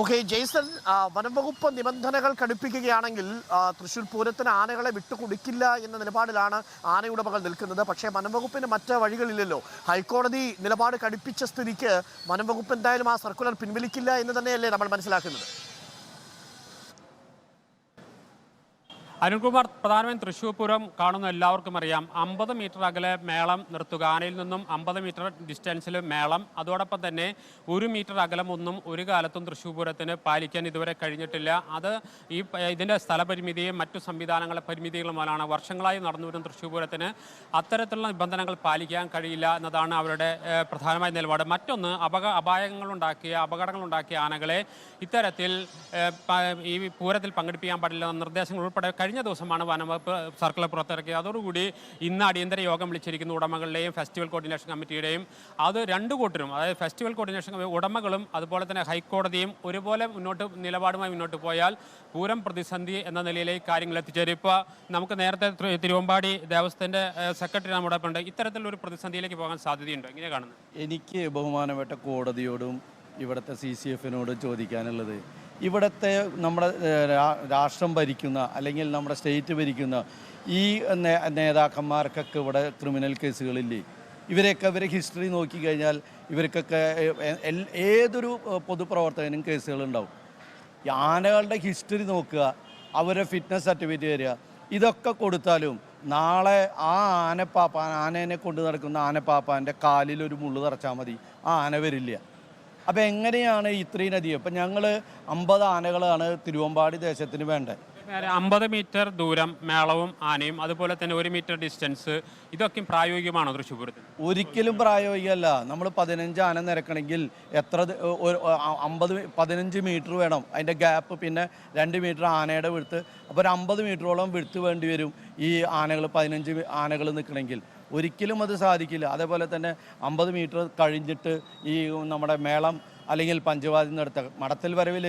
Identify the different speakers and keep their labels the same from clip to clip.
Speaker 1: Okay Jason വനംവകുപ്പ് നിബന്ധനകൾ കടുപ്പിക്കുകയാണെങ്കിൽ തൃശ്ശൂർ പൂരത്തിന് ആനകളെ വിട്ടുകൊടുക്കില്ല എന്ന നിലപാടിലാണ് ആനയുടമകൾ നിൽക്കുന്നത്. പക്ഷേ വനംവകുപ്പിന് മറ്റ് വഴികളില്ലല്ലോ. ഹൈക്കോടതി നിലപാട് കടുപ്പിച്ച സ്ഥിതിക്ക് വനംവകുപ്പ് എന്തായാലും ആ സർക്കുലർ പിൻവലിക്കില്ല എന്ന് തന്നെയല്ലേ നമ്മൾ മനസ്സിലാക്കുന്നത്.
Speaker 2: അരുൺകുമാർ പ്രധാനമായും തൃശ്ശൂർ പൂരം കാണുന്ന എല്ലാവർക്കും അറിയാം. അമ്പത് മീറ്റർ അകലെ മേളം നിർത്തുക. ആനയിൽ നിന്നും അമ്പത് മീറ്റർ ഡിസ്റ്റൻസിൽ മേളം. അതോടൊപ്പം തന്നെ ഒരു മീറ്റർ അകലം ഒന്നും ഒരു കാലത്തും തൃശ്ശൂർ പൂരത്തിന് പാലിക്കാൻ ഇതുവരെ കഴിഞ്ഞിട്ടില്ല. അത് ഈ ഇതിന്റെ സ്ഥലപരിമിതിയും മറ്റു സംവിധാനങ്ങളെ പരിമിതികളുമാണ് വർഷങ്ങളായി നടന്നു വരുന്ന തൃശ്ശൂർ പൂരത്തിന് അത്തരത്തിലുള്ള നിബന്ധനകൾ പാലിക്കാൻ കഴിയില്ല എന്നതാണ് അവരുടെ പ്രധാനമായ നിലപാട്. മറ്റൊന്ന് അപക അപായങ്ങളുണ്ടാക്കിയ അപകടങ്ങളുണ്ടാക്കിയ ആനകളെ ഇത്തരത്തിൽ ഈ പൂരത്തിൽ പങ്കെടുപ്പിക്കാൻ പാടില്ല നിർദ്ദേശങ്ങൾ ഉൾപ്പെടെ കഴിഞ്ഞ ദിവസമാണ് വനംവകുപ്പ് സർക്കുലർ പുറത്തിറക്കിയത്. അതോടുകൂടി ഇന്ന് അടിയന്തര യോഗം വിളിച്ചിരിക്കുന്ന ഉടമകളുടെയും ഫെസ്റ്റിവൽ കോർഡിനേഷൻ കമ്മിറ്റിയുടെയും. അത് രണ്ട് കൂട്ടരും അതായത് ഫെസ്റ്റിവൽ കോർഡിനേഷൻ ഉടമകളും അതുപോലെ തന്നെ ഹൈക്കോടതിയും ഒരുപോലെ മുന്നോട്ട് നിലപാടുമായി മുന്നോട്ട് പോയാൽ പൂരം പ്രതിസന്ധി എന്ന നിലയിലേക്ക് കാര്യങ്ങൾ എത്തിച്ചേരും. ഇപ്പോൾ നമുക്ക് നേരത്തെ തിരുവമ്പാടി ദേവസ്വത്തിന്റെ സെക്രട്ടറി നമ്മുടെ ഉണ്ട്. ഇത്തരത്തിലൊരു പ്രതിസന്ധിയിലേക്ക് പോകാൻ സാധ്യതയുണ്ട്? ഇങ്ങനെ കാണുന്നത്?
Speaker 3: എനിക്ക് ബഹുമാനപ്പെട്ട കോടതിയോടും ഇവിടുത്തെ സി സി എഫിനോടും ചോദിക്കാനുള്ളത് ഇവിടുത്തെ നമ്മുടെ രാഷ്ട്രം ഭരിക്കുന്ന അല്ലെങ്കിൽ നമ്മുടെ സ്റ്റേറ്റ് ഭരിക്കുന്ന ഈ നേതാക്കന്മാർക്കൊക്കെ ഇവിടെ ക്രിമിനൽ കേസുകളില്ലേ? ഇവരെയൊക്കെ ഇവരെ ഹിസ്റ്ററി നോക്കിക്കഴിഞ്ഞാൽ ഇവർക്കൊക്കെ ഏതൊരു പൊതുപ്രവർത്തകനും കേസുകളുണ്ടാവും. ആനകളുടെ ഹിസ്റ്ററി നോക്കുക അവരെ ഫിറ്റ്നസ് സർട്ടിഫിക്കറ്റ് തരിക ഇതൊക്കെ കൊടുത്താലും നാളെ ആ ആനപ്പാപ്പ ആനേനെ കൊണ്ട് നടക്കുന്ന ആനപ്പാപ്പാന്റെ കാലിൽ ഒരു മുള്ളു തറച്ചാൽ മതി. ആ ആന വരില്ല. അപ്പം എങ്ങനെയാണ് ഇത്രയും അധികം ഇപ്പം ഞങ്ങൾ അമ്പത് ആനകളാണ് തിരുവമ്പാടി ദേശത്തിന് വേണ്ടത്.
Speaker 2: അമ്പത് മീറ്റർ ദൂരം മേളവും ആനയും അതുപോലെ തന്നെ ഒരു മീറ്റർ ഡിസ്റ്റൻസ് ഇതൊക്കെ പ്രായോഗികമാണോ തൃശ്ശൂപുരത്തിൽ
Speaker 3: ഒരിക്കലും പ്രായോഗികമല്ല. നമ്മൾ പതിനഞ്ച് ആന നിരക്കണമെങ്കിൽ എത്ര അമ്പത് പതിനഞ്ച് മീറ്റർ വേണം. അതിന്റെ ഗ്യാപ്പ് പിന്നെ രണ്ട് മീറ്റർ ആനയുടെ വിടുത്ത് അപ്പോൾ ഒരു അമ്പത് മീറ്ററോളം വിടുത്ത് വേണ്ടി വരും ഈ ആനകൾ പതിനഞ്ച് ആനകൾ നിൽക്കണമെങ്കിൽ. ഒരിക്കലും അത് സാധിക്കില്ല. അതേപോലെ തന്നെ അമ്പത് മീറ്റർ കഴിഞ്ഞിട്ട് ഈ നമ്മുടെ മേളം അല്ലെങ്കിൽ പഞ്ചവാദി നടത്ത മടത്തിൽ വരവിൽ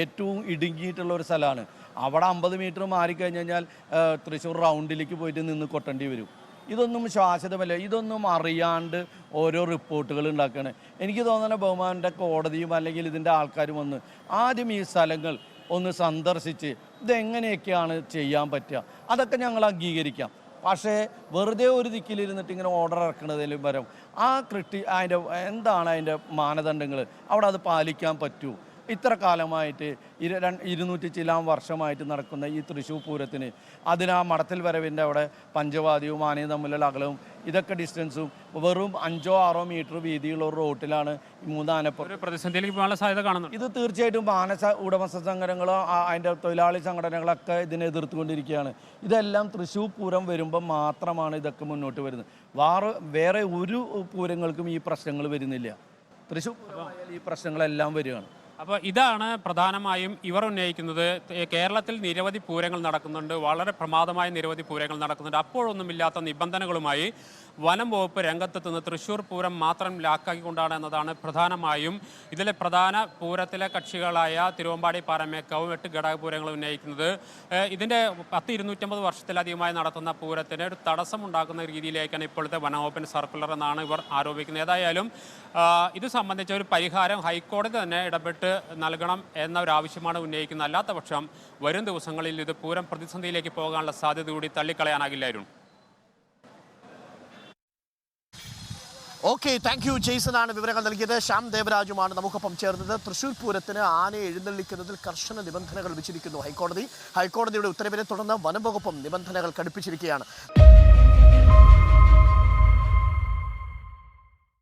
Speaker 3: ഏറ്റവും ഇടുങ്ങിയിട്ടുള്ള ഒരു സ്ഥലമാണ്. അവിടെ അമ്പത് മീറ്റർ മാറിക്കഴിഞ്ഞ് കഴിഞ്ഞാൽ തൃശ്ശൂർ റൗണ്ടിലേക്ക് പോയിട്ട് നിന്ന് കൊട്ടേണ്ടി വരും. ഇതൊന്നും ശാശ്വതമല്ല. ഇതൊന്നും അറിയാണ്ട് ഓരോ റിപ്പോർട്ടുകൾ ഉണ്ടാക്കുകയാണ് എനിക്ക് തോന്നുന്ന ബഹുമാന്റെ കോടതിയും അല്ലെങ്കിൽ ഇതിന്റെ ആൾക്കാരും വന്ന് ആദ്യം ഈ സ്ഥലങ്ങൾ ഒന്ന് സന്ദർശിച്ച് ഇതെങ്ങനെയൊക്കെയാണ് ചെയ്യാൻ പറ്റുക? അതൊക്കെ ഞങ്ങൾ അംഗീകരിക്കാം. പക്ഷേ വെറുതെ ഒരു ദിക്കിലിരുന്നിട്ട് ഇങ്ങനെ ഓർഡർ ഇറക്കുന്നതിലും പരം ആ കൃട്ടി അതിന്റെ എന്താണ് അതിന്റെ മാനദണ്ഡങ്ങൾ അവിടെ അത് പാലിക്കാൻ പറ്റൂ. ഇത്ര കാലമായിട്ട് ഇരു ഇരുന്നൂറ്റി ചിലാം വർഷമായിട്ട് നടക്കുന്ന ഈ തൃശ്ശൂർ പൂരത്തിന് അതിന് ആ മടത്തിൽ വരവിന്റെ അവിടെ പഞ്ചവാദിയും ആനയും തമ്മിലുള്ള അകലവും ഇതൊക്കെ ഡിസ്റ്റൻസും വെറും അഞ്ചോ ആറോ മീറ്റർ വീതിയുള്ള ഒരു റോട്ടിലാണ് ഈ മൂന്ന് ആനപ്പുറം.
Speaker 2: ഒരു പ്രതിസന്ധിയിലേക്ക് പോകാനുള്ള സാധ്യത
Speaker 3: ഇത് തീർച്ചയായിട്ടും മാനസ ഉടമസ്ഥ സംഘടനകളോ അതിന്റെ തൊഴിലാളി സംഘടനകളൊക്കെ ഇതിനെ എതിർത്തുകൊണ്ടിരിക്കുകയാണ്. ഇതെല്ലാം തൃശ്ശൂർ പൂരം വരുമ്പോൾ മാത്രമാണ് ഇതൊക്കെ മുന്നോട്ട് വരുന്നത്. വേറെ വേറെ ഒരു പൂരങ്ങൾക്കും ഈ പ്രശ്നങ്ങൾ വരുന്നില്ല. തൃശ്ശൂർ പൂരമായാലും ഈ പ്രശ്നങ്ങളെല്ലാം വരികയാണ്.
Speaker 2: അപ്പോൾ ഇതാണ് പ്രധാനമായും ഇവർ ഉന്നയിക്കുന്നത്. കേരളത്തിൽ നിരവധി പൂരങ്ങൾ നടക്കുന്നുണ്ട്. വളരെ പ്രമാദമായ നിരവധി പൂരങ്ങൾ നടക്കുന്നുണ്ട്. അപ്പോഴൊന്നുമില്ലാത്ത നിബന്ധനകളുമായി വനം വകുപ്പ് രംഗത്തെത്തുന്നത് തൃശ്ശൂർ പൂരം മാത്രം ലാക്കാക്കിക്കൊണ്ടാണ് എന്നതാണ് പ്രധാനമായും. ഇതിലെ പ്രധാന പൂരത്തിലെ കക്ഷികളായ തിരുവമ്പാടി പാറമേക്കാവും എട്ട് ഘടകപൂരങ്ങളും ഉന്നയിക്കുന്നത്. ഇതിന്റെ പത്ത് ഇരുന്നൂറ്റമ്പത് വർഷത്തിലധികമായി നടത്തുന്ന പൂരത്തിന് ഒരു തടസ്സമുണ്ടാക്കുന്ന രീതിയിലേക്കാണ് ഇപ്പോഴത്തെ വനവകുപ്പിന്റെ സർക്കുലർ എന്നാണ് ഇവർ ആരോപിക്കുന്നത്. ഏതായാലും ഇത് സംബന്ധിച്ച ഒരു പരിഹാരം ഹൈക്കോടതി തന്നെ ഇടപെട്ട് നൽകണം എന്ന ഒരു ആവശ്യമാണ് ഉന്നയിക്കുന്നത്. അല്ലാത്ത പക്ഷം വരും ദിവസങ്ങളിൽ ഇത് പൂരം പ്രതിസന്ധിയിലേക്ക് പോകാനുള്ള സാധ്യത കൂടി തള്ളിക്കളയാനാകില്ലായിരുന്നു
Speaker 1: ഓക്കെ താങ്ക് യു ജെയ്സൺ ആണ് വിവരങ്ങൾ നൽകിയത്. ശ്യാം ദേവരാജുമാണ് നമുക്കൊപ്പം ചേർന്നത്. തൃശ്ശൂർ പൂരത്തിന് ആനയെ എഴുന്നള്ളിക്കുന്നതിൽ കർശന നിബന്ധനകൾ വെച്ചിരിക്കുന്നു ഹൈക്കോടതി. ഹൈക്കോടതിയുടെ ഉത്തരവിനെ തുടർന്ന് വനം നിബന്ധനകൾ കടുപ്പിച്ചിരിക്കുകയാണ്